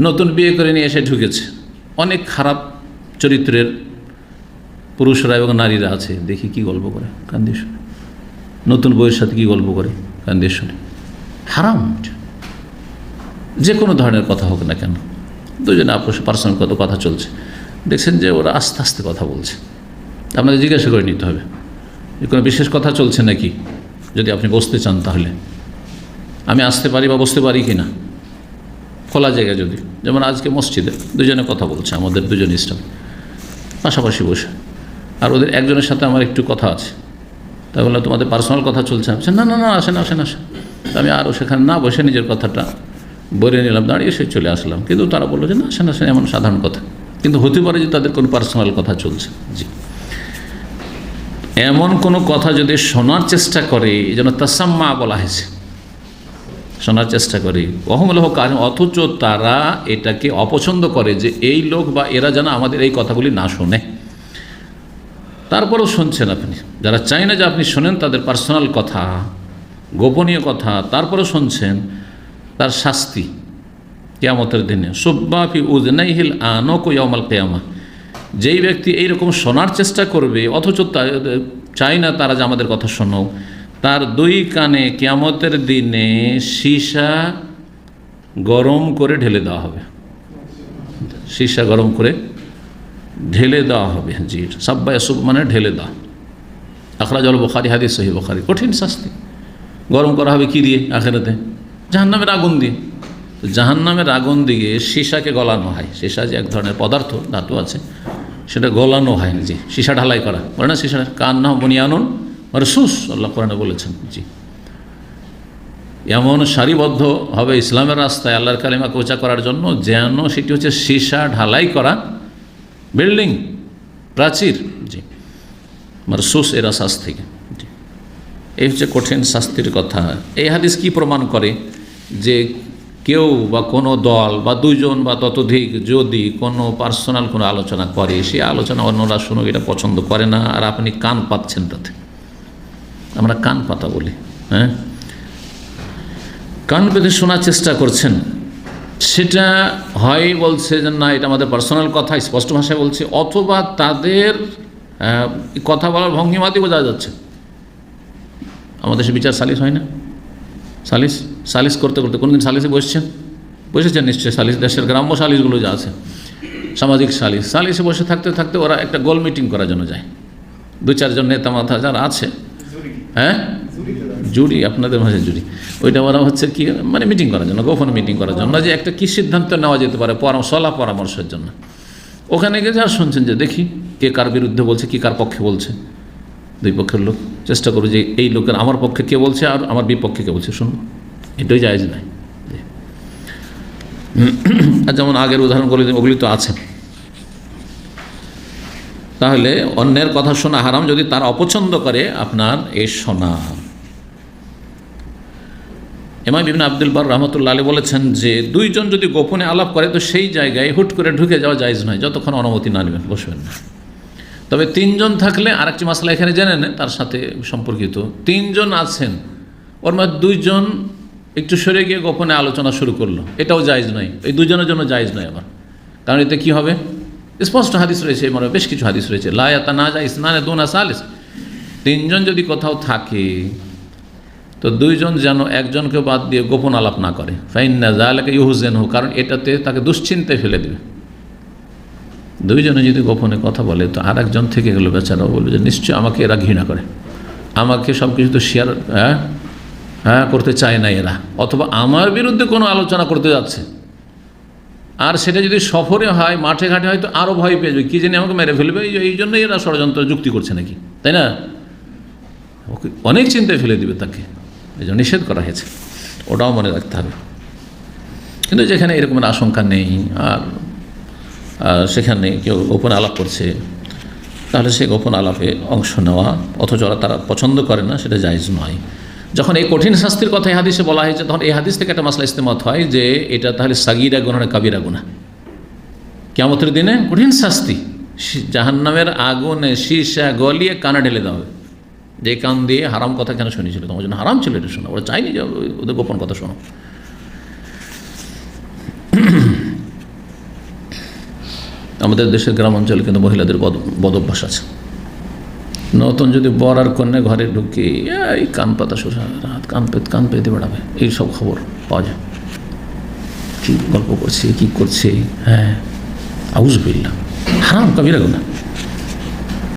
নতুন বিয়ে করে নিয়ে এসে ঢুকেছে। অনেক খারাপ চরিত্রের পুরুষরা এবং নারীরা আছে। দেখি কি গল্প করে কান্দিয়ে শুনে নতুন বইয়ের সাথে কী গল্প করে কান্দিয়ে শুনে হারাম যে কোনো ধরনের কথা হোক না কেন। দুজনে আপোষ পার্সোনাল কত কথা চলছে। দেখছেন যে ওরা আস্তে আস্তে কথা বলছে। আপনাকে জিজ্ঞাসা করে নিতে হবে। যে কোনো বিশেষ কথা চলছে নাকি? যদি আপনি বসতে চান তাহলে। আমি আসতে পারি বা বসতে পারি কি না খোলা জায়গা যদি, যেমন আজকে মসজিদে দুজনে কথা বলছে, আমাদের দুজন ইসলাম পাশাপাশি বসে। আর ওদের একজনের সাথে আমার একটু কথা আছে। তাই বললাম তোমাদের পার্সোনাল কথা চলছে? আমি না না না, আসেন আসেন আসেন। আমি আরও সেখানে না বসে নিজের কথাটা বলে নিলাম, দাঁড়িয়ে সে চলে আসলাম। কিন্তু তারা বলল যে, না, আসেন আসেন, এমন সাধারণ কথা। কিন্তু হতে পারে যে তাদের কোনো পার্সোনাল কথা চলছে। জি। এমন কোনো কথা যদি শোনার চেষ্টা করে জন্য তাসাম্মা বলা হয়েছে। শোনার চেষ্টা করে। অহমলহ কারণ, অথচ তারা এটাকে অপছন্দ করে যে এই লোক বা এরা যেন আমাদের এই কথাগুলি না শোনে। তারপরেও শুনছেন আপনি। যারা চাই না যে আপনি শোনেন, তাদের পার্সোনাল কথা, গোপনীয় কথা, তারপরেও শুনছেন তার শাস্তি কেয়ামতের দিনে। সুব্বাফি উজনাইহিল আনক ইয়ামাল কেয়ামা। যেই ব্যক্তি এইরকম শোনার চেষ্টা করবে, অথচ চাই না তারা যে আমাদের কথা শোনো তার দুই কানে কেয়ামতের দিনে সীসা গরম করে ঢেলে দেওয়া হবে। সীসা গরম করে ঢেলে দেওয়া হবে জি সাব্বা এসব মানে ঢেলে দেওয়া। আখরাজ আল বখারি, হাদিস সহি বখারি। কঠিন শাস্তি। গরম করা হবে কি দিয়ে আখেরাতে? জাহান্নামের আগুন দিয়ে। জাহান্নামের আগুন দিয়ে সীসাকে গলানো হয়। সীসা যে এক ধরনের পদার্থ, ধাতু আছে, সেটা গলানো হয় জি সীসা ঢালাই করা। বলে না সীসা কান কান্না বনিয়ানুন রসুস আল্লাহ কোরআনে বলেছেন, জি। এমন সারিবদ্ধ হবে ইসলামের রাস্তায় আল্লাহর কালিমা কোচা করার জন্য যেন সেটি হচ্ছে সীসা ঢালাই করা বিল্ডিং, প্রাচীর, জি। মারসুস এরা আসাস থেকে এই হচ্ছে কঠিন শাস্তির কথা। এই হাদিস কি প্রমাণ করে? যে কেউ বা কোনো দল বা দুইজন বা ততোধিক যদি কোনো পার্সোনাল কোনো আলোচনা করে, সে আলোচনা অন্যরা শুনুক, এটা পছন্দ করে না, আর আপনি কান পাচ্ছেন তাতে। আমরা কান পাতা বলি হ্যাঁ? কান পেতে শোনার চেষ্টা করছেন। সেটা হয় বলছে যে, না, এটা আমাদের পার্সোনাল কথা, স্পষ্ট ভাষায় বলছে, অথবা তাদের কথা বলার ভঙ্গিমাতে বোঝা যাচ্ছে। আমাদের সে বিচার সালিস হয় না। সালিস সালিস করতে করতে কোনোদিন সালিসে বসছেন? বসেছেন নিশ্চয়ই সালিস, দেশের গ্রাম্য সালিসগুলো যা আছে, সামাজিক সালিস। সালিসে বসে থাকতে থাকতে ওরা একটা গোল মিটিং করার জন্য যায়। দু চারজন নেতা মাথা যারা আছে হ্যাঁ? জুরি আপনাদের ভাষায় জুরি ওইটা ওরা হচ্ছে কি মানে মিটিং করার জন্য, গোপন মিটিং করার জন্য। যে একটা কী সিদ্ধান্ত নেওয়া যেতে পারে পরামর্শ সলা পরামর্শের জন্য। ওখানে গিয়ে যা শুনছেন যে দেখি, কে কার বিরুদ্ধে বলছে, কি কার পক্ষে বলছে। দুই পক্ষের লোক। চেষ্টা করব যে এই লোকের আমার পক্ষে কে বলছে আর আমার বিপক্ষে কে বলছে। শুনুন, এটাই জায়জ নাই। আর যেমন আগের উদাহরণগুলি ওগুলি তো আছে। তাহলে অন্যের কথা শোনা হারাম যদি তার অপছন্দ করে আপনার এই শোনা। এমাই বিভিন্ন আব্দুল বার রহমতুল্লাহ আলী বলেছেন যে, দুইজন যদি গোপনে আলাপ করে তো সেই জায়গায় হুট করে ঢুকে যাওয়া জায়জ নয়, যতক্ষণ অনুমতি না নেবেন, বসবেন না। তবে তিনজন থাকলে আরেকটি মশলা এখানে জেনে নেন, তার সাথে সম্পর্কিত। তিনজন আছেন, ওর মধ্যে দুইজন একটু সরে গিয়ে গোপনে আলোচনা শুরু করল। এটাও জায়জ নয়, এই দুজনের জন্য জায়জ নয় আবার। কারণ এতে কী হবে? স্পষ্ট হাদিস রয়েছে মানে বেশ কিছু হাদিস রয়েছে। লায়াতা না যায় ইসনানে দোনা সালিস। তিনজন যদি কোথাও থাকে, তো দুইজন যেন একজনকে বাদ দিয়ে গোপন আলাপ না করে। ফাইন না জালাকে ইহুজেন হোক কারণ এটাতে তাকে দুশ্চিন্তায় ফেলে দেবে। দুইজনে যদি গোপনে কথা বলে, তো আর একজন থেকে গেলো বেচারাও বলবে যে নিশ্চয়ই আমাকে এরা ঘৃণা করে। আমাকে সব কিছু তো শেয়ার হ্যাঁ হ্যাঁ করতে চায় না এরা। অথবা আমার বিরুদ্ধে কোনো আলোচনা করতে যাচ্ছে। আর সেটা যদি সফরে হয়, মাঠে ঘাটে হয়, তো আরও ভয় পেয়ে যাবে। কী জানি আমাকে মেরে ফেলবে? এই জন্যই এরা ষড়যন্ত্র, যুক্তি করছে নাকি? তাই না? ওকে অনেক চিন্তায় ফেলে দিবে তাকে। এই জন্য নিষেধ করা হয়েছে। ওটাও মনে রাখতে হবে। কিন্তু যেখানে এরকমের আশঙ্কা নেই, আর সেখানে কেউ গোপন আলাপ করছে, তাহলে সেই গোপন আলাপে অংশ নেওয়া, অথচ তারা পছন্দ করে না, সেটা জায়জ নয়। যখন এই কঠিন শাস্তির কথা এই হাদিসে বলা হয়েছে, তখন এই হাদিস থেকে একটা মাসলা ইস্তেমত হয় যে এটা তাহলে সাগিরা গুণা না কাবিরা গুণা? কেমতের দিনে কঠিন শাস্তি জাহান্নামের আগুনে শীর্ষা গলিয়ে কানা ঢেলে দেওয়া হবে। যে কান দিয়ে হারাম কথা কেন শুনেছিল? তোমার জন্য হারাম ছিল এটা শোনা। ওরা চাইনি যে ওদের গোপন কথা শোনো। আমাদের দেশের গ্রাম অঞ্চলে কিন্তু মহিলাদের বদ বদ অভ্যাস আছে। নতুন যদি বর আর কন্যা ঘরে ঢুকে, এই কান পাতা শোষা, রাত কান পেত, কান পেতে বেড়াবে। এইসব খবর পাওয়া যায়। কি গল্প করছে, কি করছে? হ্যাঁ আউজ বিল্লা হারাম কবিরা গুনা